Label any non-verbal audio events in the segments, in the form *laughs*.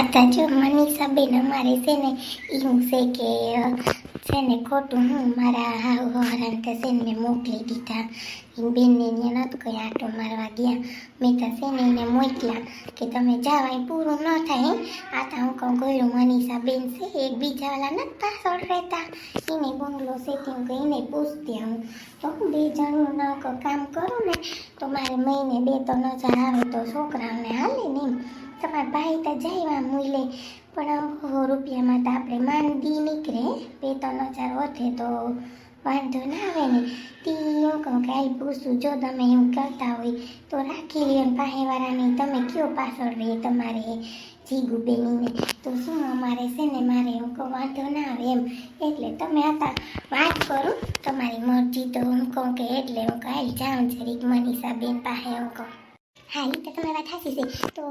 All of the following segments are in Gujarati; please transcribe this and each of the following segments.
આ જો જો મનીષાબેન અમારે છે ને એવું છે કે, છે ને ખોટું હું મારા હાવ હરાન તો છે ને મોકલી દીધા. એ બેનને ત્યાં નહોતું કંઈ આટો મારવા ગયા. મેં તો છે ને એને મોકલા કે તમે જાઓ એ પૂરું ન થાય. આ તો હું કહું ગયું મનીષાબેન છે એક બીજાવાળા નથી પાછળ રહેતા. એને બંગલો સેટિંગ કહીને પૂછતી હું તો હું બે જણનું ન કામ કરું ને, તો મારે મહિને બે ત્રણ હજાર આવે તો છોકરાઓને હાલે ને એમ. તમારા ભાઈ તો જાય મૂલે પણ અમુક રૂપિયામાં તો આપણે માંદી નીકળે. બે ત્રણ હજાર વધે તો વાંધો ના આવે ને. તે હું કહું કે આઈ પૂછું, જો તમે એમ કરતા હોય તો રાખી લ્યો ને પાસેવાળાની તમે કયો પાછળ રહે તમારે જીગુબેનીને? તો શું અમારે છે ને, મારે હું કહું, વાંધો ના આવે એમ. એટલે તમે હતા વાત કરું, તમારી મરજી તો હું કહું કે એટલે હું કાલ જાઉં, જરીક મનીષાબેન પાસે હું કહું. હા એ તો તમારી છે. તો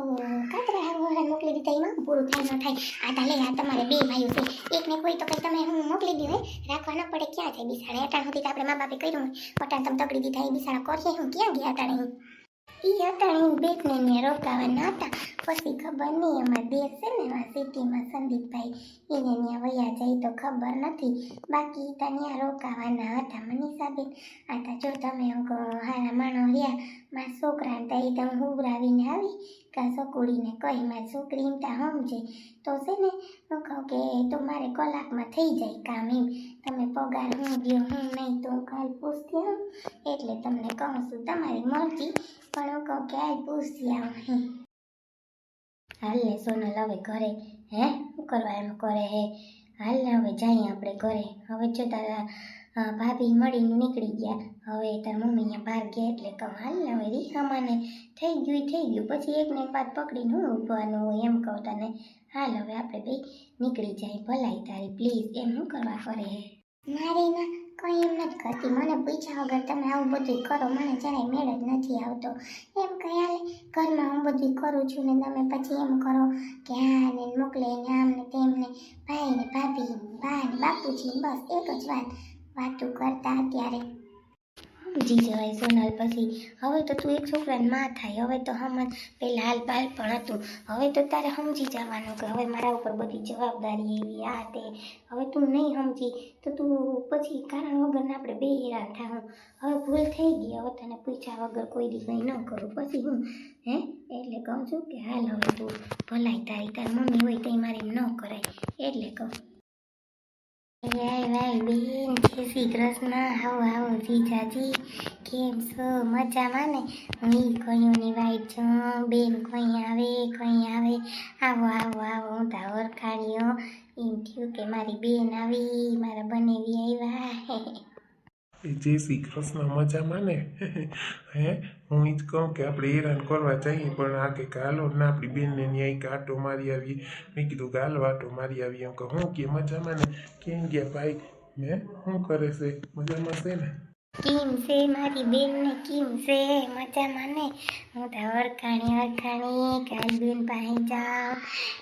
કાતરા હારું મોકલી દીધા એમાં? પૂરું થાય, ન થાય, આ તાલે આ તમારે બે ભાઈઓ છે. એકને કોઈ તો કંઈ તમે હું મોકલી દઉં હે રાખવા ન પડે, ક્યાં છે બિસાડા? અટાણ સુધી તો આપણે મા બાપે કર્યું હોય. અટાણ તમે તકડી દીધા, એ બિસાડા. કરીએ હું ક્યાં ગયા અટાણે? એ અટાણે બેટને રોકાવાના હતા. પછી ખબર નહીં, એમાં દેશ છે ને, એમાં સિટીમાં સંદીપભાઈ એને ત્યાં વયા જાય તો ખબર નથી. બાકી ત્યાં ત્યાં રોકાવાના હતા મનીષાબેન. આ તા જો તમે હારા માણો રહ્યા, મારા છોકરાને ત્યાં તમે હુવરાવીને આવી, કાં સકુડીને કહી, મારી છોકરી ત્યાં સમજે તો છે ને, હું કહું કે તો મારે કલાકમાં થઈ જાય કામ એમ. તમે પગાર હું ગયો, હું નહીં, તો કાલ પૂછતી આવું. એટલે તમને કહું છું, તમારી મરજી, પણ હું કહું કે આજ પૂછતી આવું હાલ ને સોનલ હવે ઘરે. હે? શું કરવા એમ કરે હે? હાલ ને હવે જઈએ આપણે ઘરે. હવે જો તારા ભાભી મળીને નીકળી ગયા. હવે તાર મમ્મી અહીંયા બહાર ગયા એટલે કહું, હાલ ને હવે રીખામાને થઈ ગયું થઈ ગયું. પછી એકને એક વાત પકડીને હું ઊભવાનું હોય એમ કહું તને. હાલ હવે આપણે બે નીકળી જાય. ભલાઈ તારી પ્લીઝ એમ શું કરવા કરે હે? મારી ના કંઈ એમ નથી કરતી. મને પૂછ્યા વગર તમે આવું બધું કરો. મને જરાય મેળ જ નથી આવતો. એમ કંઈ હાલે, ઘરમાં હું બધું કરું છું ને તમે પછી એમ કરો કે હા ને મોકલે ને આમ ને તેમ ને. ભાઈ ને ભાભી ને બા ને બાપુજી બસ એક જ વાત, વાતું અત્યારે સમજી જવાય સોનલ પછી, હવે તો તું એક છોકરાને માં થાય, હવે તો હમ પેલા હાલ બાલ પણ હતું, હવે તો તારે સમજી જવાનું કે હવે મારા ઉપર બધી જવાબદારી એવી આ તે, હવે તું નહીં સમજી, તો તું પછી કારણ વગરના આપણે બે હેરાન થાવું હવે ભૂલ થઈ ગઈ, હવે તને પૂછ્યા વગર કોઈ દી કંઈ ન કરું, પછી હું, હે, એટલે કહું છું કે હાલ હવે તું ભલાઈ તારી તારી મમ્મી હોય તો મારે ન કરાય, એટલે કહું. વાય વાય બેન જય શ્રી કૃષ્ણ આવો આવો જીજાજી કેમ છો? મજામાં ને? હું ઈ કયુંની વાઈટ છું. બેન કોઈ આવે કોઈ આવે? આવો આવો આવો, હું તો ઓળખાણીઓ એમ થયું કે મારી બેન આવી, મારા બનેવી આવ્યા. *laughs* જય શ્રી કૃષ્ણ મજામાં ને, હે, હું જ કહું કે આપણે હેરાન કરવા જઈએ, પણ આ કે હાલો ના આપણી બેનને ન્યાય કાંટો મારી આવીએ. મેં કીધું કે હાલો મારી આવીએ. એમ કહું, હું કે મજામાં ને? કેમ ગયા ભાઈ? મેં શું કરે છે? મજામાં છે ને? કેમ છે મારી બેન ને કેમ છે મજામાં ને હું તો વરખાણી વરખાણી કાલ બેન પાસે જાઉં.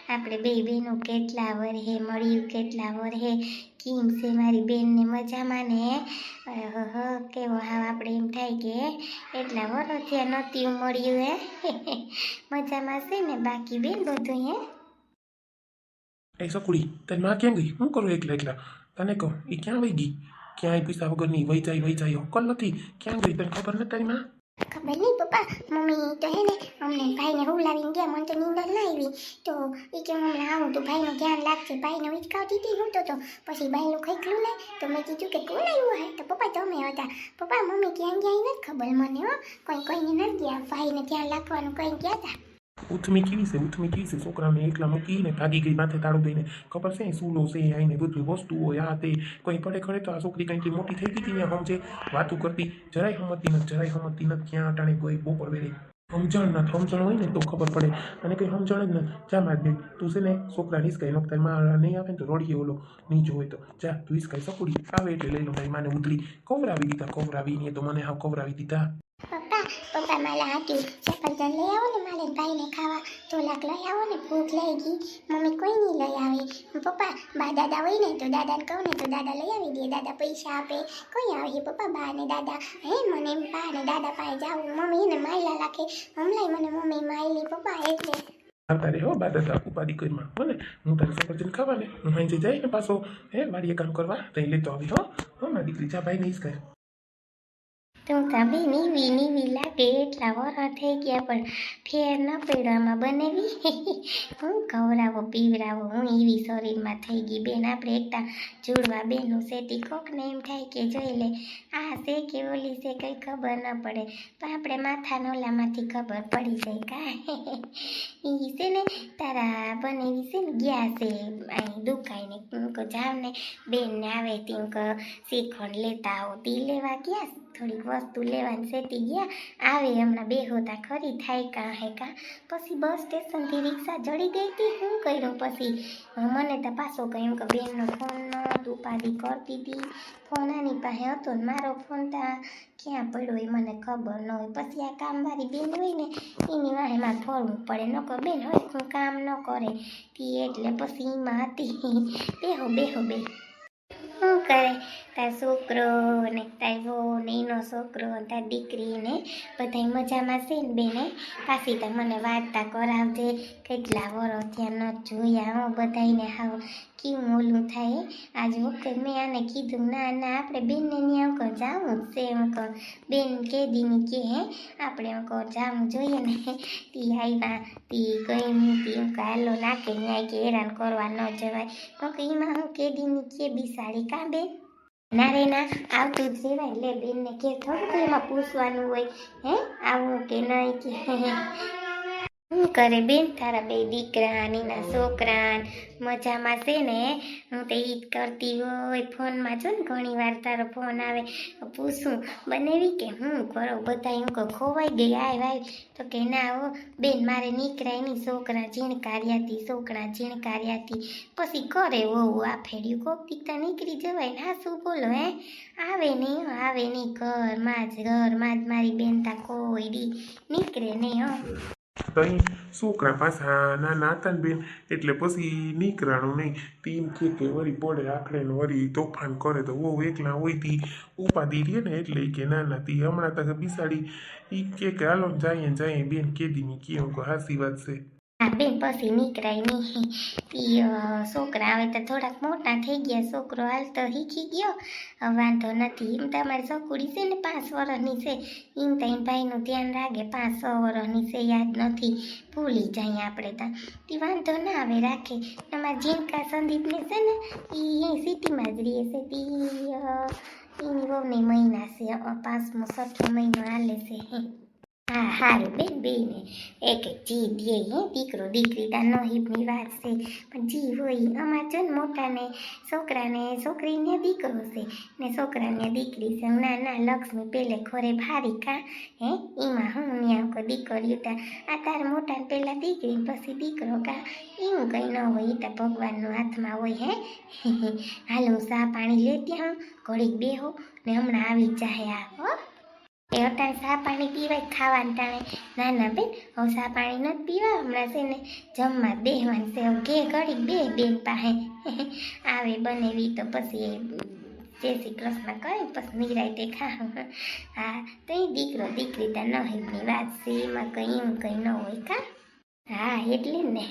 આપણે બે બેનો કેટલા વરહે, મળ્યું કેટલા વરહે. કેમ છે મારી બેનને મજામાં ને હ કેવો હાવ આપણે એમ થાય કે એટલા વરસ થયા નહોતી મળ્યું હે. મજામાં છે ને બાકી બેન બધું હે? એ સકુડી, તારી માં ક્યાં ગઈ? હું કરું એકલા એકલા? તને કહું, એ ક્યાં વહી ગઈ? ક્યાંય પૈસા વગરની વહી જાય વહી જાય, અક્કલ નથી. ક્યાં ગઈ તને ખબર નથી તારી માં? ખબર નહીં પપ્પા. મમ્મી તો હે ને, અમને ભાઈને હુલાવીને ગયા, મને તો નીંદર ના આવી. તો એ કે હમણાં આવું, તો ભાઈનું ધ્યાન રાખશે ભાઈને ઉચકાવતી હતી, હું તો તો પછી ભાઈનું ખૈખલું ને, તો મેં કીધું કે કોણ આવ્યું હે? તો પપ્પા તમે હતા. પપ્પા, મમ્મી ક્યાં ગયા નથી ખબર મને, હો. કોઈ કોઈને નથી ગયા ભાઈને ધ્યાન રાખવાનું, કંઈ ગયા હતા ઉથમી કેવી છે ઉથમી કેવી છે છોકરાને એકલા મૂકીને ભાગી ગઈ માથે તાળું દઈને ખબર છે સૂલો છે આઈને બધું વસ્તુઓ આ તે કંઈ પડે ખડે તો આ છોકરી કંઈક મોટી થઈ ગઈ હતી સમજે વાતું કરતી જરાય સમજતી નથી જરાય સમજતી નથી ક્યાં અટાણે કોઈ બપોર વેરી સમજણ ના સમજણ હોય ને તો ખબર પડે અને કંઈ સમજણ જ ન જા માર બેન તું છે ને છોકરા હિસકાઈ નો તારી નહીં આવે ને તો રોડીએ ઓલો નહીં જોવે તો જા તું હિસકાઈ સકુડી આવે એટલે લઈ લો તારી માને ઉતરી કવરાવી દીધા કવરાવી નહીં તો મને હા કવરાવી દીધા પપ્પા પપ્પા મારા હાથી સફરજન લઈ આવો ને મારે તોલાક લઈ આવો ને, ભૂખ લઈ ગઈ મમ્મી કોઈ નહીં લઈ આવે. પપ્પા, બા દાદા હોય ને, તો દાદાને કહું ને, તો દાદા લઈ આવી દે, દાદા પૈસા આપે. કોઈ આવે પપ્પા, બા ને દાદા? હે, મને બા ને દાદા પાસે જાવું. મમ્મી એને માયલા રાખે. હમણાં મને મમ્મી માયલી, પપ્પા એટલે. આવતા રે હો, બા દાદા ઉપાધિ કરીમાં હો ને હું તારે સફરજન ખાવા ને, હું અહીં જાય ને પાછો, હે, વાડીએ કામ કરવા ત્યાં લેતો આવી, હો. હો, મારી દીકરી, જા ભાઈ નહીં કર તું કાબી નીવી નીવી લાગે, એટલા વરા થઈ ગયા, પણ ફેર ન પડ્યો બનેવી. હું ખવડાવો, પીવડાવો, હું એવી શરીરમાં થઈ ગઈ. બેન, આપણે એકતા જોડવા બેનું સેટી કોકને એમ થાય કે જોઈ લે, આ છે કે ઓલી છે, કંઈ ખબર ન પડે. પણ આપણે માથા નોલામાંથી ખબર પડી જાય કા એ છે ને, તારા બનેવી છે ને, ગયા છે અહીં દુકાઈને જાવ ને બેનને આવે ત્યાં શીખણ લેતા આવો. તી લેવા ગયા થોડીક વસ્તુ લેવાની સેટી ગયા. આવે હમણાં બેહોતા ખરી, થાય કાં, હે કાં. પછી બસ સ્ટેશનથી રિક્ષા જડી ગઈ હતી. શું કર્યું પછી? મને તો પાછો કહ્યું કે બેનનો ફોન ન ઉપાધિ કરતી હતી. ફોન આની પાસે હતો ને મારો ફોન તા ક્યાં પડ્યો એ મને ખબર ન હોય. પછી આ કામવાળી બેન હોય ને, એની વાહે મારે ફરવું પડે. ન કહો બેન હવે હું કામ ન કરે. તી એટલે પછી એમાં હતી. બેહો બેહો બે શું કરે તાર છોકરો ને તાર વો ને એનો છોકરો દીકરી ને બધાય મજામાં છે ને બેને પાછી તો મને વાર્તા કરાવજે કેટલા વરો ત્યાં ન જોયા હું બધાયને હાવ કેવું ઓલું થાય. આજ વખતે મેં આને કીધું, ના ના, આપણે બેનને ત્યાં કહો જાવું જ છે એમ કહો બેન કે દીની કે, હે, આપણે એમ કહો જાવું જોઈએ ને. તી આવ્યા તી કઈ નહીં તી એમ હાલો, નાખે ન્યાય કે હેરાન કરવા ન જવાય. તો કે એમાં હું કે દીની કે બિસાડી, કાં બેન? ના રે, ના, આવતું જ લે, બેનને કે થોડું એમાં પૂછવાનું હોય, હે, આવું કે નહીં કે. શું કરે બેન, તારા બે દીકરા નીના છોકરા મજામાં છે ને? હું તો ઈદ કરતી હોય ફોનમાં. જો ને ઘણી વાર તારો ફોન આવે પૂછું, બનેવી કે હું કરો? બધા હું કહું ખોવાઈ ગઈ? આય વાય. તો કે, ના હો, બેન, મારે નીકળાય નહીં. છોકરા ઝીણકાર્યાથી છોકરા ઝીણકાર્યાથી. પછી કરે હોવું આ ફેડ્યું કોક દીકતા નીકળી જવાય ને? હા, શું બોલો, હે? આવે નહીં આવે નહીં. ઘરમાં જ ઘરમાં જ મારી બેન તા કોઈ દી નીકળે નહીં, હો. તઈ છોકરા પાછા નાના હતા ને બેન એટલે પછી નીકળાણું નહીં. ટીમ કે કે વળી પડે આખડે ને વળી તોફાન કરે તો બહુ એકલા હોય તી. ઉપાધી રહે ને એટલે કે કે નાના તી. હમણાં તક બિસાડી એ કે હાલો ને જઈએ ને જઈએ. બેન કેદી કેવું હાસી વાત છે. હા બેન, પછી નીકળાય નહીં. ઈ છોકરા હવે તો થોડાક મોટા થઈ ગયા. છોકરો હાલ તો શીખી ગયો. વાંધો નથી. એમ તમારી છોકરી છે ને પાંચ વર્ષની છે. એમ તો એમ ભાઈનું ધ્યાન રાખે. પાંચ છ વર્ષની છે, યાદ નથી. ભૂલી જાય આપણે ત્યાં એ વાંધો ના આવે, રાખે. તમારા જીનકા સંદીપને છે ને એ અહીં સિટીમાં જ રહે છે. તી બહુ એની વહુને મહિના છે. પાંચમો, છઠ્ઠો મહિનો હાલે છે. હા સારું બેન, બેને. એક જી દે હે, દીકરો, દીકરી તા નહીબની વાત છે. પણ જી હોય અમાર જો ને મોટાને, છોકરાને, છોકરીને દીકરો છે. ને છોકરાને દીકરી છે. ના ના, લક્ષ્મી પેલે ખોરે ભારી કા, હે? એમાં હું ન્યા કો દીકરીઓ તા. આ તાર મોટાને પહેલાં દીકરી પછી દીકરો કા. એવું કંઈ ન હોય તો ભગવાનનો હાથમાં હોય, હે? હાલ, હું સા પાણી લેતી હું ઘડીક બેહો ને હમણાં આવી જાય આ, હો. એ અટાણે સા પાણી પીવાય ખાવાનું ટાણે ના ના બેન, હવે સા પાણી નથી પીવા હમણાં છે ને જમવા બેહવાનું છે. હવે ઘે ઘડી બે બેન પાસે *laughs* આવે બનેવી તો પછી જય શ્રી કૃષ્ણ કહે પછી નિરાય તે ખા. *laughs* હા, તો એ દીકરો દીકરી તો નહીની વાત છે. એમાં કંઈ એવું કંઈ ન હોય કા હા, એટલે ને.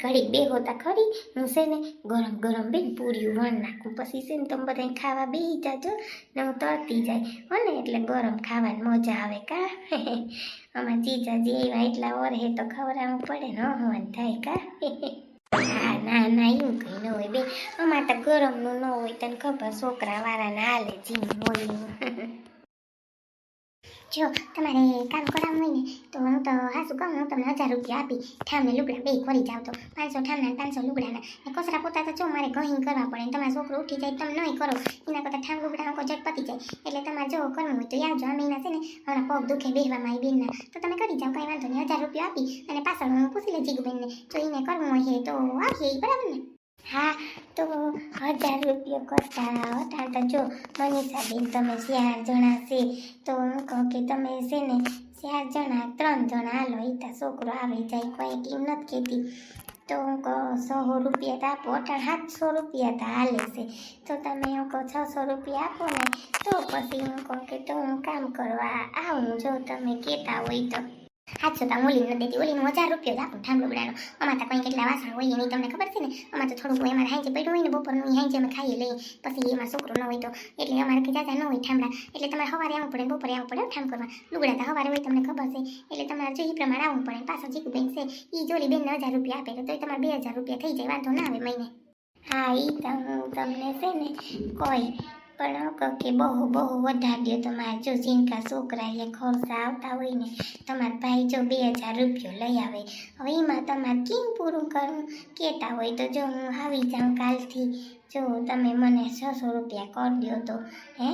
ઘડી બે હોતા ખરી. હું છે ને ગરમ ગરમ બેન પૂરી વણ નાખું. પછી છે ને તમે બધા ખાવા બે જાજો ને હું તરતી જાય. હો એટલે ગરમ ખાવાની મજા આવે કા? *laughs* અમારા જીજાજી એવા એટલા વરહે તો ખવડાવવું પડે ન હોવાનું થાય કા? *laughs* હા, ના ના, એવું કંઈ ન હોય બે અમારે તો ગરમનું ન હોય તને ખબર છોકરા વાળાને હાલે જીમ હોય *laughs* જો, તમારે કામ કરાવવું હોય ને, તો હું તો હાસુ કહું, હું તમને હજાર રૂપિયા આપી ઠામને લુગડા બે ખોરી જાવ તો. પાંચસો ઠામના પાંચસો લુગડાના. ને કચરા પોતા તો જો, મારે ગહીન કરવા પડે તમારો છોકરો ઉઠી જાય તમે નહીં કરો. એના કરતાં ઠામ લુગડા અંકો જટ પતી જાય. એટલે તમારે જો કરવું હોય તો આવજો આ મહિના છે ને, હમણાં પગ દુખે બેહવામાં આવી બેનના. તો તમે કરી જાઓ, કંઈ વાંધો નહીં. હજાર રૂપિયા આપી અને પાછળ હું પૂછી લે જીગુબેનને જો એને કરવું હોય તો આવીએ, બરાબર ને? હા, તો હજાર રૂપિયા કરતા આવો તો જો મનીષાબેન તમે ચાર જણા છે, તો હું કહું કે તમે છે ને ચાર જણા, ત્રણ જણા, હાલો એ છોકરો આવી જાય, કોઈ નથી કહેતી. તો હું કહું સો રૂપિયા તો આપો, અટાણ સાતસો રૂપિયા તો હાલે છે. તો તમે હું કહું, છસો રૂપિયા આપો ને, તો પછી હું કહું કે તો હું કામ કરવા આવું, જો તમે કહેતા હોય તો. સાતસો તો ઓલી નથી દેતી ઓલીનું હજાર રૂપિયો જ આપું ઠામડો અમાર તો કંઈ કેટલા વાસણ હોય એની તમને ખબર છે ને? અમારે તો થોડુંક એમાં હાંજે પડ્યું હોય ને, બપોરનું હાંજે અમે ખાઈ લઈએ. પછી એમાં છોકરો ન હોય તો, એટલે અમારે કંઈ જાજા ન હોય ઠામડા. એટલે તમારે સવારે આવવું પડે બપોરે આવવું પડે હો ઠામ કરવા. લુગડા તો સવારે હોય તમને ખબર છે. એટલે તમારે જો એ પ્રમાણે આવવું પડે પાછો જીકુ બેન છે. એ જોલી બેનને હજાર રૂપિયા આપે તો તમારે બે હજાર રૂપિયા થઈ જાય, વાંધો ના આવે મહિને હા એ તો હું તમને છે ને કોઈ પણ કહું કે બહુ બહુ વધારી દો તમારે જો જીનકા છોકરા એ ખર્ચા આવતા હોય ને, તમારા ભાઈ જો બે હજાર રૂપિયો લઈ આવે, હવે એમાં તમારે કેમ પૂરું કરવું? કહેતા હોય તો જો હું આવી જાઉં કાલથી, જો તમે મને છસો રૂપિયા કરી દો તો, હે?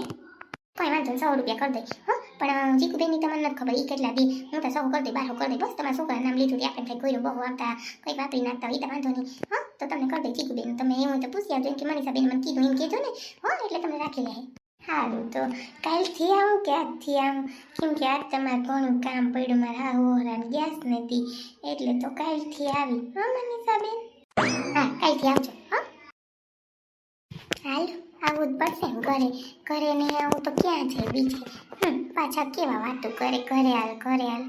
કોઈ વાંધો સો રૂપિયા કરી દઈ હા? પણ જીકુબેનની તમને નથી ખબર એ કેટલા દી, હું તો સૌ કરી દઈ બારો કરી દઈ બસ તમારા છોકરા નામ લીધું આપણે થાય કોઈ બહુ આવતા, કંઈ વાપરી નાખતા હોય તો વાંધો નહીં, હા? તો તમને કરી દઈ જીકુબેન તમે એમ તો પૂછી આવજો કે મનીષાબેન મને કીધું, એમ કહેજો ને, હા, એટલે તમને રાખી લે સારું તો કાલથી આવું કે આજથી આવું કેમ કે આજ તમારે ઘણું કામ પડ્યું, મારા હા હોરાન ગેસ નથી, એટલે તો કાલથી આવી, હા મનીષાબેન હા, કાલથી આવજો, હા. હાલ, આવું જ પડશે ઘરે ઘરે નહીં આવું તો ક્યાં છે, બીજે? પાછા કેવા વાતો કરે, ઘરે હાલ ઘરે હાલ.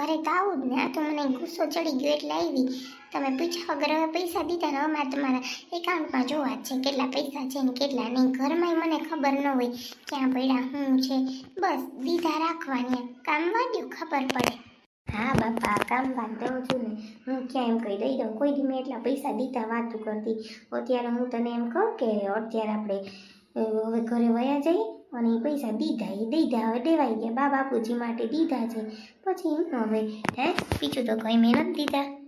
ઘરે તો આવું જ ને. આ તો મને ગુસ્સો ચડી ગયો એટલે આવી. તમે પૂછ્યા વગર હવે પૈસા દીધા ને અમારે તમારા એકાઉન્ટમાં જોવા જ છે કેટલા પૈસા છે ને કેટલા નહીં. ઘરમાંય મને ખબર ન હોય ક્યાં પડ્યા, શું છે. બસ, દીધા રાખવાની. કામ વાગ્યું, ખબર પડે. હા બાપા, કામ વાંધો છું ને. હું ક્યાં એમ કહી દઈ દઉં. કોઈ દી મેં એટલા પૈસા દીધા વાતું કરતી. અત્યારે હું તને એમ કહું કે અત્યારે આપણે હવે ઘરે વયા જઈએ. અને એ પૈસા દીધા એ દીધા, હવે દેવાઈ ગયા, બા બાપુજી માટે દીધા છે. પછી હું હવે, હે, બીજું તો કંઈ મેં નથી દીધા.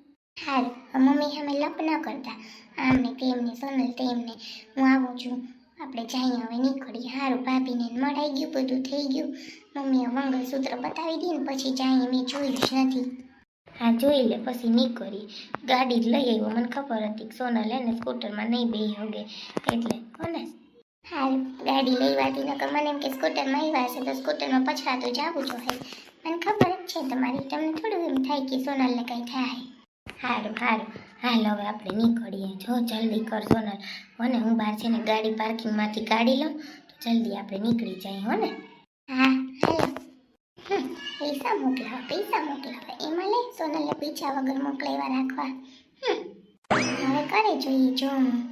હારું મમ્મી અમે લપ ન કરતા. આમને તેમને સોનલ તેમને હું આવું છું. આપણે જઈએ, હવે નીકળીએ. સારું ભાભીને મળાઈ ગયું, બધું થઈ ગયું. મમ્મીએ મંગળસૂત્ર બતાવી દીધું પછી જઈએ, મેં જોયું જ નથી. હા, જોઈ લે, પછી નીકળી ગાડી જ લઈ આવ્યો, મને ખબર હતી સોનલ હે ને સ્કૂટરમાં નહીં બે હોગે. એટલે, કોને? હાલ ગાડી લઈ વાતી, નકર મને એમ કે સ્કૂટરમાં આવ્યા હશે તો સ્કૂટરમાં પછડાતો જવું જોઈએ મને ખબર જ છે તમારી, તમને થોડું એમ થાય કે સોનલને કંઈ થાય. સારું સારું હાલ હવે આપણે નીકળીએ. જો, જલ્દી કર સોનલ. હોને, હું બહાર છે ને ગાડી પાર્કિંગમાંથી કાઢી લઉં, તો જલ્દી આપણે નીકળી જઈએ હો ને હા, હાલો. પૈસા મોકલાવો પૈસા મોકલાવો. એમાં લે, સોનલને પીછા વગર મોકલાવ્યા રાખવા. હવે કરે જોઈએ, જો હું.